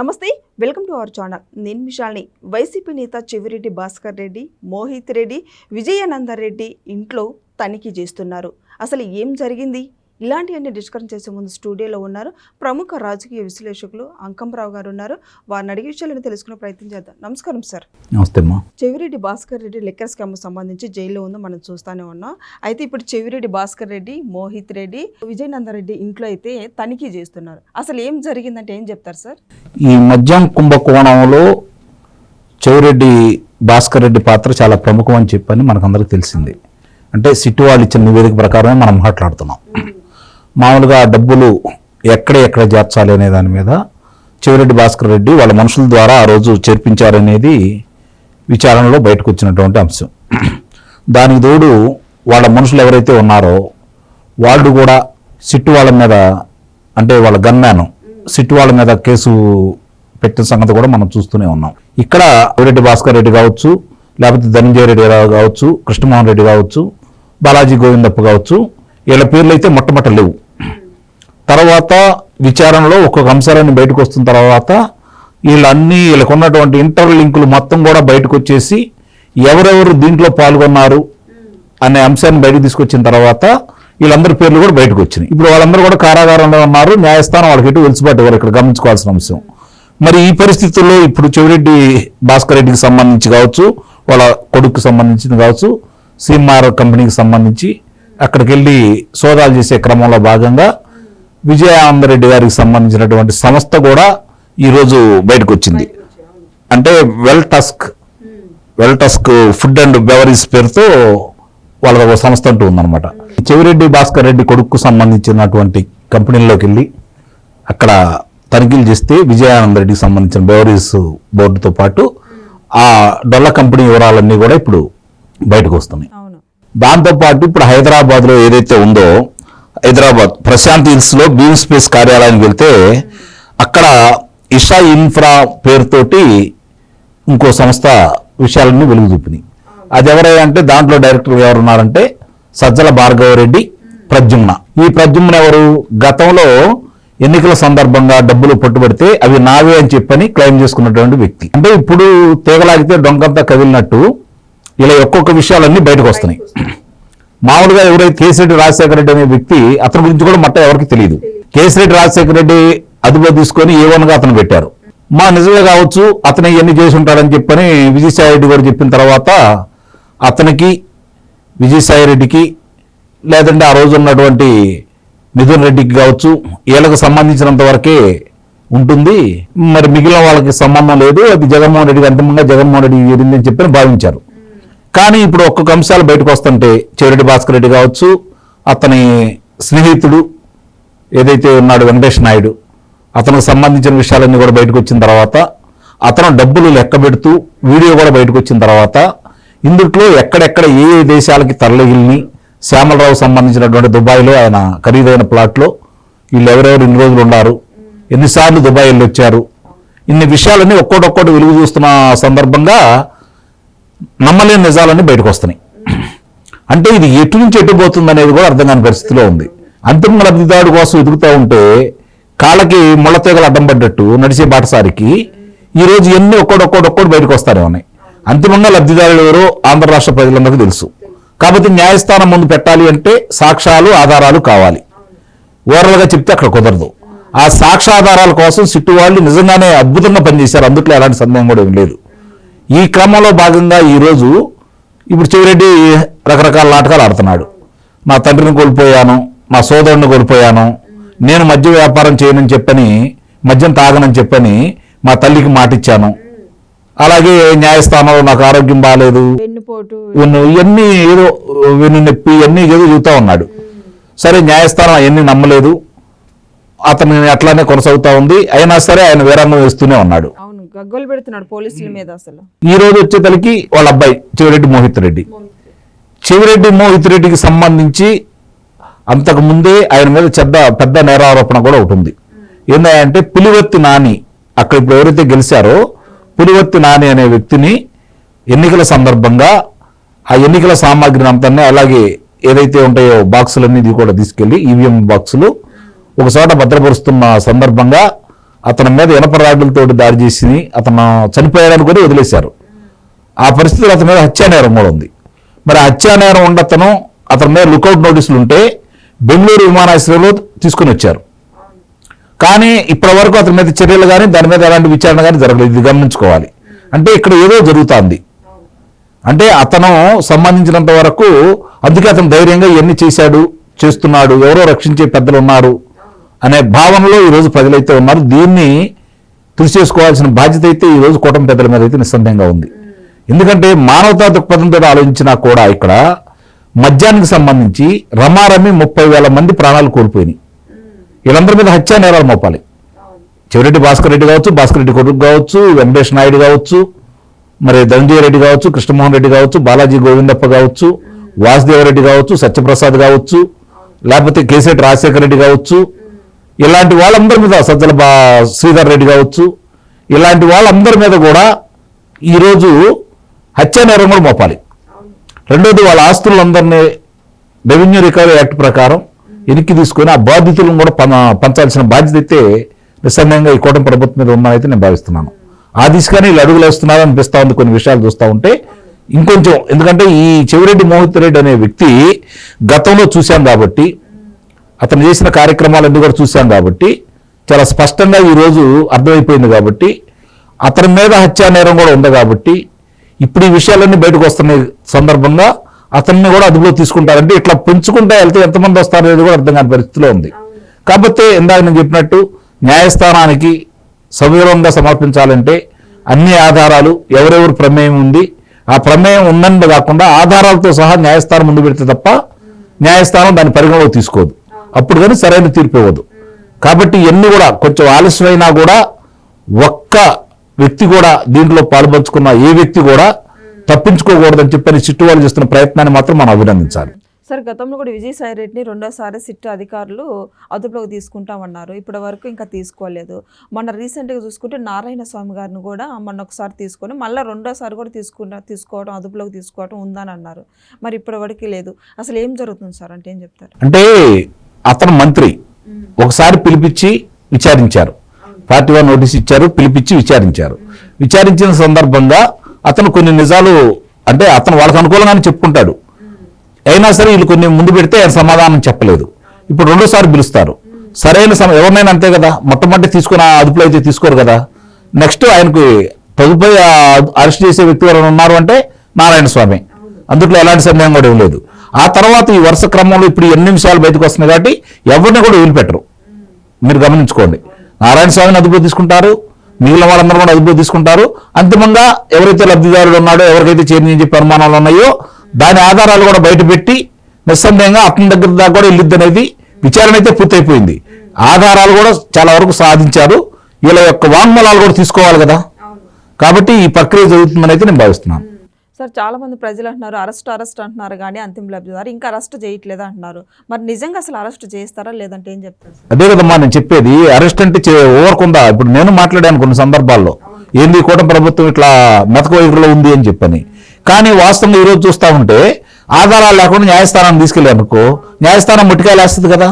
నమస్తే welcome to our channel. నేను మిషాల్ని YCP నేత చెవిరెడ్డి భాస్కర్ రెడ్డి మోహిత్ రెడ్డి విజయానందరెడ్డి ఇంట్లో తనిఖీ చేస్తున్నారు. అసలు ఏం జరిగింది? ఇలాంటివన్నీ డిస్కస్ చేసే ముందు స్టూడియోలో ఉన్నారు. ప్రముఖ రాజకీయ విశ్లేషకులు అంకంరావు గారు ఉన్నారు. వారిని అడిగే విషయాలను తెలుసుకునే ప్రయత్నం చేద్దాం. నమస్కారం సార్. నమస్తే చెవిరెడ్డి భాస్కర్ రెడ్డి లెక్కర్ స్కామ్ సంబంధించి జైల్లో ఉందో. మనం చూస్తూనే ఉన్నాం. అయితే ఇప్పుడు చెవిరెడ్డి భాస్కర్ రెడ్డి మోహిత్ రెడ్డి విజయనంద రెడ్డి ఇంట్లో అయితే తనిఖీ చేస్తున్నారు. అసలు ఏం జరిగిందంటే ఏం చెప్తారు సార్? ఈ మద్యం కుంభకోణంలో చెవిరెడ్డి భాస్కర్ రెడ్డి పాత్ర చాలా ప్రముఖం అని చెప్పని మనకందరికి తెలిసింది. అంటే సిట్టు వాళ్ళు ఇచ్చిన నివేదిక ప్రకారమే మనం మాట్లాడుతున్నాం. మామూలుగా డబ్బులు ఎక్కడ ఎక్కడ చేర్చాలి అనే దాని మీద చెవిరెడ్డి భాస్కర్ రెడ్డి వాళ్ళ మనుషుల ద్వారా ఆ రోజు చేర్పించారనేది విచారణలో బయటకు వచ్చినటువంటి అంశం. దానికి తోడు వాళ్ళ మనుషులు ఎవరైతే ఉన్నారో వాళ్ళు కూడా సిట్టు వాళ్ళ మీద అంటే వాళ్ళ గన్మ్యాన్ సిట్టు వాళ్ళ మీద కేసు పెట్టిన సంగతి కూడా మనం చూస్తూనే ఉన్నాం. ఇక్కడ రెడ్డి భాస్కర్ రెడ్డి కావచ్చు లేకపోతే ధనంజయ రెడ్డి కావచ్చు కృష్ణమోహన్ రెడ్డి కావచ్చు బాలాజీ గోవిందప్ప కావచ్చు వీళ్ళ పేర్లు అయితే మొట్టమొదట లేవు. తర్వాత విచారణలో ఒక్కొక్క అంశాలన్నీ బయటకు వస్తున్న తర్వాత వీళ్ళన్నీ వీళ్ళకు ఉన్నటువంటి ఇంటర్ లింకులు మొత్తం కూడా బయటకు వచ్చేసి ఎవరెవరు దీంట్లో పాల్గొన్నారు అనే అంశాన్ని బయటకు తీసుకొచ్చిన తర్వాత వీళ్ళందరి పేర్లు కూడా బయటకు వచ్చినాయి. ఇప్పుడు వాళ్ళందరూ కూడా కారాగారంలో ఉన్నారు. న్యాయస్థానం వాళ్ళకి ఎటు వెలిసిబాటు ఇవ్వరు. ఇక్కడ గమనించుకోవాల్సిన అంశం. మరి ఈ పరిస్థితుల్లో ఇప్పుడు చెవిరెడ్డి భాస్కర్ రెడ్డికి సంబంధించి కావచ్చు వాళ్ళ కొడుకు సంబంధించింది కావచ్చు సిఎంఆర్ కంపెనీకి సంబంధించి అక్కడికి వెళ్ళి సోదాలు చేసే క్రమంలో భాగంగా విజయానందరెడ్డి గారికి సంబంధించినటువంటి సంస్థ కూడా ఈరోజు బయటకు వచ్చింది అంటే well tusk well tusk food and beverages పేరుతో వాళ్ళ ఒక సంస్థ అంటూ ఉందన్నమాట. చెవిరెడ్డి భాస్కర్ రెడ్డి కొడుకు సంబంధించినటువంటి కంపెనీల్లోకి వెళ్ళి అక్కడ తనిఖీలు చేస్తే విజయానంద రెడ్డికి సంబంధించిన బెవరీస్ బోర్డుతో పాటు ఆ డొల్ల కంపెనీ వివరాలన్నీ కూడా ఇప్పుడు బయటకు వస్తున్నాయి దాంతోపాటు ఇప్పుడు హైదరాబాద్లో ఏదైతే ఉందో హైదరాబాద్ ప్రశాంత్ హిల్స్లో బీమ్ స్పేస్ కార్యాలయానికి వెళ్తే అక్కడ ఇషా ఇన్ఫ్రా పేరుతోటి ఇంకో సంస్థ విషయాలన్నీ వెలుగు చూపినాయి. అది ఎవరై అంటే దాంట్లో డైరెక్టర్ ఎవరున్నారంటే సజ్జల భార్గవరెడ్డి ప్రద్యుమ్న. ఈ ప్రద్యుమ్న ఎవరు? గతంలో ఎన్నికల సందర్భంగా డబ్బులు పట్టుబడితే అవి నావే అని చెప్పని క్లెయిమ్ చేసుకున్నటువంటి వ్యక్తి. అంటే ఇప్పుడు తీగలాగితే డొంకంతా కదిలినట్టు ఇలా ఒక్కొక్క విషయాలన్నీ బయటకు వస్తున్నాయి. మామూలుగా ఎవరైతే కేసిరెడ్డి రాజశేఖర రెడ్డి అనే వ్యక్తి అతని గురించి కూడా మొట్ట ఎవరికి తెలియదు కేసిరెడ్డి రాజశేఖర రెడ్డి అదుపులో తీసుకొని ఏ అతను పెట్టారు. మా నిజమే కావచ్చు అతను ఇవన్నీ చేసి ఉంటాడని చెప్పని విజయసాయి రెడ్డి గారు చెప్పిన తర్వాత అతనికి విజయసాయి రెడ్డికి లేదంటే ఆ రోజు ఉన్నటువంటి మిథున్ రెడ్డికి కావచ్చు వీళ్ళకి సంబంధించినంత వరకే ఉంటుంది. మరి మిగిలిన వాళ్ళకి సంబంధం లేదు. అది జగన్మోహన్ రెడ్డికి అంతిమంగా జగన్మోహన్ రెడ్డి జరిగిందని చెప్పని భావించారు. కానీ ఇప్పుడు ఒక్కొక్క అంశాలు బయటకు వస్తుంటే చెవిరెడ్డి భాస్కర్ రెడ్డి కావచ్చు అతని స్నేహితుడు ఏదైతే ఉన్నాడు వెంకటేష్ నాయుడు అతనికి సంబంధించిన విషయాలన్నీ కూడా బయటకు వచ్చిన తర్వాత అతను డబ్బులు లెక్క పెడుతూ వీడియో కూడా బయటకు వచ్చిన తర్వాత ఇందుట్లో ఎక్కడెక్కడ ఏ ఏ దేశాలకి తరలిగిల్ని శ్యామలరావు సంబంధించినటువంటి దుబాయ్లో ఆయన ఖరీదైన ప్లాట్లో వీళ్ళు ఎవరెవరు ఇన్ని రోజులు ఉన్నారు ఎన్నిసార్లు దుబాయ్ వెళ్ళి వచ్చారు ఇన్ని విషయాలన్నీ ఒక్కోటొక్కటి వెలుగు చూస్తున్న సందర్భంగా నమ్మలేని నిజాలన్నీ బయటకు వస్తున్నాయి. అంటే ఇది ఎటు నుంచి ఎటు పోతుంది అనేది కూడా అర్థం కాని పరిస్థితిలో ఉంది. అంతిమ లబ్ధిదారుడు కోసం ఎదుగుతూ ఉంటే కాళ్ళకి ముళ్ళతీగలు అడ్డం పడ్డట్టు నడిచే బాటసారికి ఈ రోజు ఎన్ని ఒక్కోడొక్కోటి ఒక్కోటి బయటకు వస్తానే ఉన్నాయి అంతిమంగా లబ్ధిదారులు ఎవరో ఆంధ్ర రాష్ట్ర ప్రజలందరికీ తెలుసు. కాబట్టి న్యాయస్థానం ముందు పెట్టాలి అంటే సాక్ష్యాలు ఆధారాలు కావాలి. ఓరల్గా చెప్తే అక్కడ కుదరదు. ఆ సాక్ష్యాధారాల కోసం సిట్టు వాళ్ళు నిజంగానే అద్భుతంగా పనిచేశారు. అందుట్లో ఎలాంటి సందేహం కూడా ఏం లేదు. ఈ క్రమంలో భాగంగా ఈరోజు ఇప్పుడు చెవిరెడ్డి రకరకాల నాటకాలు ఆడుతున్నాడు. నా తండ్రిని కోల్పోయాను నా సోదరుని కోల్పోయాను నేను మద్య వ్యాపారం చేయనని చెప్పని మద్యం తాగనని చెప్పని మా తల్లికి మాటిచ్చాను. అలాగే న్యాయస్థానంలో నాకు ఆరోగ్యం బాగాలేదు ఇవన్నీ- ఏదో వెన్ను నొప్పి ఇవన్నీ ఏదో చెబుతా ఉన్నాడు. సరే న్యాయస్థానం అవన్నీ నమ్మలేదు. అతను అట్లానే కొనసాగుతా ఉంది. అయినా సరే ఆయన వీరంగం వేస్తూనే ఉన్నాడు. గగ్గోలు పెడుతున్నాడు పోలీసుల మీద అసలు. ఈ రోజు వచ్చేతలకి వాళ్ళ అబ్బాయి చెవిరెడ్డి మోహిత్ రెడ్డి. చెవిరెడ్డి మోహిత్ రెడ్డికి సంబంధించి అంతకు ముందే ఆయన మీద చెడ్డ పెద్ద నేరారోపణ కూడా ఒకటి ఉంది. ఏంటంటే పులివర్తి నాని అక్కడ ఇప్పుడు ఎవరైతే గెలిచారో పులివర్తి నాని అనే వ్యక్తిని ఎన్నికల సందర్భంగా ఆ ఎన్నికల సామాగ్రిని అంతా అలాగే ఏదైతే ఉంటాయో బాక్సులన్నీ కూడా తీసుకెళ్ళి ఈవీఎం బాక్సులు ఒక చోట భద్రపరుస్తున్న సందర్భంగా అతని మీద ఇనప రాడ్లతో దాడి చేసి అతను చనిపోయాడని కూడా వదిలేశారు. ఆ పరిస్థితిలో అతని మీద హత్యానేరం కూడా ఉంది. మరి హత్యానేరం ఉండతను అతని మీద లుకౌట్ నోటీసులు ఉంటే బెంగళూరు విమానాశ్రయంలో తీసుకుని వచ్చారు. కానీ ఇప్పటి వరకు అతని మీద చర్యలు కానీ దాని మీద ఎలాంటి విచారణ కానీ జరగలేదు. ఇది గమనించుకోవాలి. అంటే ఇక్కడ ఏదో జరుగుతోంది. అంటే అతను సంబంధించినంత వరకు అందుకే అతను ధైర్యంగా ఇవన్నీ చేశాడు చేస్తున్నాడు. ఎవరో రక్షించే పెద్దలు ఉన్నారు. అనే భావనలో ఈరోజు ప్రజలైతే ఉన్నారు. దీన్ని కృషి చేసుకోవాల్సిన బాధ్యత అయితే ఈ రోజు కూటమి పెద్దల మీద అయితే నిస్సందేహంగా ఉంది. ఎందుకంటే మానవతా దృక్పథంతో ఆలోచించినా కూడా ఇక్కడ మద్యానికి సంబంధించి రమారమి ముప్పై వేల మంది ప్రాణాలు కోల్పోయినాయి. వీళ్ళందరి మీద హత్యా నేరాలు మోపాలి. చెవిరెడ్డి భాస్కర్ రెడ్డి కావచ్చు భాస్కర్ రెడ్డి కొడుకు కావచ్చు వెంకటేష్ నాయుడు కావచ్చు మరి ధనంజయ రెడ్డి కావచ్చు కృష్ణమోహన్ రెడ్డి కావచ్చు బాలాజీ గోవిందప్ప కావచ్చు వాసుదేవరెడ్డి కావచ్చు సత్యప్రసాద్ కావచ్చు లేకపోతే కేసీఆర్ రాజశేఖర రెడ్డి కావచ్చు ఇలాంటి వాళ్ళందరి మీద సజ్జల శ్రీధర్ రెడ్డి కావచ్చు ఇలాంటి వాళ్ళందరి మీద కూడా ఈరోజు హత్యా నేరం కూడా మోపాలి. రెండోది వాళ్ళ ఆస్తులందరినీ రెవెన్యూ రికవరీ యాక్ట్ ప్రకారం వెనక్కి తీసుకొని ఆ బాధితులను కూడా పంచాల్సిన బాధ్యత అయితే నిస్సందేహంగా ఈ కూటమి ప్రభుత్వం మీద ఉందని నేను భావిస్తున్నాను. ఆ దిశగానే వీళ్ళు అడుగులు వేస్తున్నారు అనిపిస్తూ ఉంది కొన్ని విషయాలు చూస్తూ ఉంటే. ఇంకొంచెం ఎందుకంటే ఈ చెవిరెడ్డి మోహిత్ రెడ్డి అనే వ్యక్తి గతంలో చూశాం కాబట్టి అతను చేసిన కార్యక్రమాలన్నీ కూడా చూశాం కాబట్టి చాలా స్పష్టంగా ఈరోజు అర్థమైపోయింది కాబట్టి అతని మీద హత్యా నేరం కూడా ఉంది కాబట్టి ఇప్పుడు ఈ విషయాలన్నీ బయటకు వస్తున్న సందర్భంగా అతన్ని కూడా అదుపులో తీసుకుంటారంటే ఇట్లా పెంచుకుంటా వెళ్తే ఎంతమంది వస్తారు అనేది కూడా అర్థం కాని పరిస్థితిలో ఉంది. కాకపోతే ఇందాక నేను చెప్పినట్టు న్యాయస్థానానికి సవివరంగా సమర్పించాలంటే అన్ని ఆధారాలు ఎవరెవరు ప్రమేయం ఉంది. ఆ ప్రమేయం ఉందని కాకుండా ఆధారాలతో సహా న్యాయస్థానం ముందు పెడితే తప్ప న్యాయస్థానం దాని పరిగణలోకి తీసుకోదు. అప్పుడు కానీ సరైన తీర్పు ఇవ్వదు. కాబట్టి ఇవన్నీ కూడా కొంచెం ఆలస్యమైనా కూడా ఒక్క వ్యక్తి కూడా దీంట్లో పాల్పంచుకున్న ఏ వ్యక్తి కూడా తప్పించుకోకూడదని చెప్పని చిట్టు వాళ్ళు చేస్తున్న ప్రయత్నాన్ని మాత్రం మనం అభినందించాలి. సార్ గతంలో కూడా విజయసాయి రెడ్డిని రెండోసారి సిట్ అధికారులు అదుపులోకి తీసుకుంటామన్నారు. ఇప్పటి వరకు ఇంకా తీసుకోలేదు. మొన్న రీసెంట్గా చూసుకుంటే నారాయణ స్వామి గారిని కూడా మొన్న ఒకసారి తీసుకొని మళ్ళీ రెండోసారి కూడా తీసుకున్న తీసుకోవడం అదుపులోకి తీసుకోవడం ఉందని అన్నారు మరి ఇప్పటి వరకు లేదు. అసలు ఏం జరుగుతుంది సార్? అంటే ఏం చెప్తారు? అంటే అతను మంత్రి. ఒకసారి పిలిపించి విచారించారు. పార్టీ వారు నోటీస్ ఇచ్చారు పిలిపించి విచారించారు. విచారించిన సందర్భంగా అతను కొన్ని నిజాలు అంటే అతను వాళ్ళకి అనుకూలంగానే చెప్పుకుంటాడు. అయినా సరే వీళ్ళు కొన్ని ముందు పెడితే ఆయన సమాధానం చెప్పలేదు. ఇప్పుడు రెండోసారి పిలుస్తారు. సరైన సమ ఎవరినైనా అంతే కదా? మొట్టమొదటి తీసుకుని ఆ అదుపులో అయితే తీసుకోరు కదా? నెక్స్ట్ ఆయనకు తదుపరి అరెస్ట్ చేసే వ్యక్తి ఎవరైనా ఉన్నారు అంటే నారాయణ స్వామి. అందుట్లో ఎలాంటి సందేహం కూడా ఇవ్వలేదు. ఆ తర్వాత ఈ వరుస క్రమంలో ఇప్పుడు ఎన్ని నిమిషాలు బయటకు వస్తున్నాయి కాబట్టి ఎవరిని కూడా వదిలిపెట్టరు. మీరు గమనించుకోండి. నారాయణ స్వామిని అదుపులో తీసుకుంటారు. మిగిలిన వాళ్ళందరూ కూడా అదుపులో తీసుకుంటారు. అంతిమంగా ఎవరైతే లబ్ధిదారుడు ఉన్నాడో ఎవరికైతే చేరిని చెప్పి అనుమానాలు ఉన్నాయో దాని ఆధారాలు కూడా బయట పెట్టి నిస్సందేహంగా అతని దగ్గర దాకా కూడా వెళ్ళిద్ది అనేది విచారణ అయితే పూర్తయిపోయింది. ఆధారాలు కూడా చాలా వరకు సాధించారు. వీళ్ళ యొక్క వాంగ్మూలాలు కూడా తీసుకోవాలి కదా. కాబట్టి ఈ ప్రక్రియ జరుగుతుందని అయితే నేను భావిస్తున్నాను. సార్ చాలామంది ప్రజలు అంటున్నారు అరెస్ట్ అరెస్ట్ అంటున్నారు కానీ అంతిమ లబ్ధిదారు ఇంకా అరెస్ట్ చేయట్లేదు అంటున్నారు. మరి నిజంగా అసలు అరెస్ట్ చేస్తారా లేదంటే ఏం చెప్తారు అదే కదమ్మా నేను చెప్పేది అరెస్ట్ అంటే చే- ఓవర్కుందా ఇప్పుడు నేను మాట్లాడాను కొన్ని సందర్భాల్లో. ఏంది కూట ప్రభుత్వం ఇట్లా మెతక వైఖరిలో ఉంది అని చెప్పని. కానీ వాస్తవంగా ఈరోజు చూస్తా ఉంటే ఆధారాలు లేకుండా న్యాయస్థానాన్ని తీసుకెళ్ళానుకో న్యాయస్థానం ముట్టికాయలు వేస్తుంది కదా.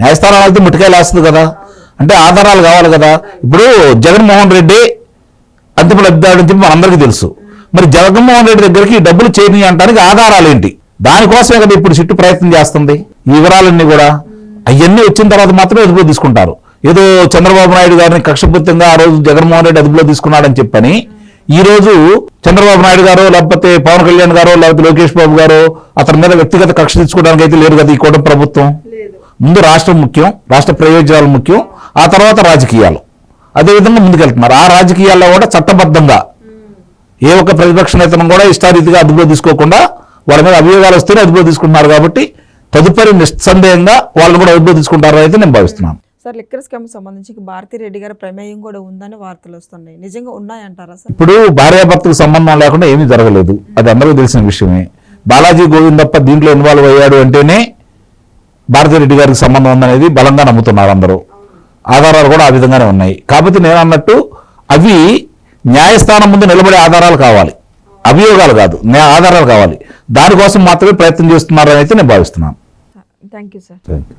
న్యాయస్థానం వెళ్తే ముట్టికాయలు వేస్తుంది కదా. అంటే ఆధారాలు కావాలి కదా. ఇప్పుడు జగన్మోహన్ రెడ్డి అంతిమ లబ్ధిదారుడు అని చెప్పి మనందరికీ తెలుసు. మరి జగన్మోహన్ రెడ్డి దగ్గరికి డబ్బులు చేరి అంటానికి ఆధారాలు ఏంటి? దానికోసమే కదా ఇప్పుడు చిట్టు ప్రయత్నం చేస్తుంది. ఈ వివరాలన్నీ కూడా అవన్నీ వచ్చిన తర్వాత మాత్రమే అదుపులో తీసుకుంటారు. ఏదో చంద్రబాబు నాయుడు గారిని కక్షపూర్తంగా ఆ రోజు జగన్మోహన్ రెడ్డి అదుపులో తీసుకున్నాడని చెప్పని ఈ రోజు చంద్రబాబు నాయుడు గారు లేకపోతే పవన్ కళ్యాణ్ గారు లేకపోతే లోకేష్ బాబు గారు అతని మీద వ్యక్తిగత కక్ష తీసుకోవడానికి అయితే లేరు కదా ఈ కూటమి ప్రభుత్వం? ముందు రాష్ట్రం ముఖ్యం రాష్ట్ర ప్రయోజనాలు ముఖ్యం ఆ తర్వాత రాజకీయాలు. అదేవిధంగా ముందుకెళ్తున్నారు. ఆ రాజకీయాల్లో కూడా చట్టబద్ధంగా ఏ ఒక్క ప్రతిపక్ష నేతను కూడా ఇష్టారీతిగా అదుపులో తీసుకోకుండా వాళ్ళ మీద అభియోగాలు వస్తేనే అదుపులో తీసుకుంటున్నారు కాబట్టి తదుపరి నిస్సందేహంగా వాళ్ళని కూడా అదుపులో తీసుకుంటారని అయితే నేను భావిస్తున్నాను. సార్ లిక్కర్ స్కామ్ సంబంధించి భారతీ రెడ్డి గారి ప్రమేయం కూడా ఉందని వార్తలు వస్తున్నాయి. నిజంగా ఉన్నాయంటారా సార్? ఇప్పుడు భార్యాభర్తకు సంబంధం లేకుండా ఏమీ జరగలేదు. అది అందరికీ తెలిసిన విషయమే. బాలాజీ గోవిందప్ప దీంట్లో ఇన్వాల్వ్ అయ్యాడు అంటేనే భారతిరెడ్డి గారికి సంబంధం ఉందనేది బలంగా నమ్ముతున్నారు అందరూ. ఆధారాలు కూడా ఆ విధంగానే ఉన్నాయి. కాబట్టి నేను అన్నట్టు అవి న్యాయస్థానం ముందు నిలబడే ఆధారాలు కావాలి. అభియోగాలు కాదు న్యాయ ఆధారాలు కావాలి. దానికోసం మాత్రమే ప్రయత్నం చేస్తున్నారని అయితే నేను భావిస్తున్నాను. Thank you sir. Thank you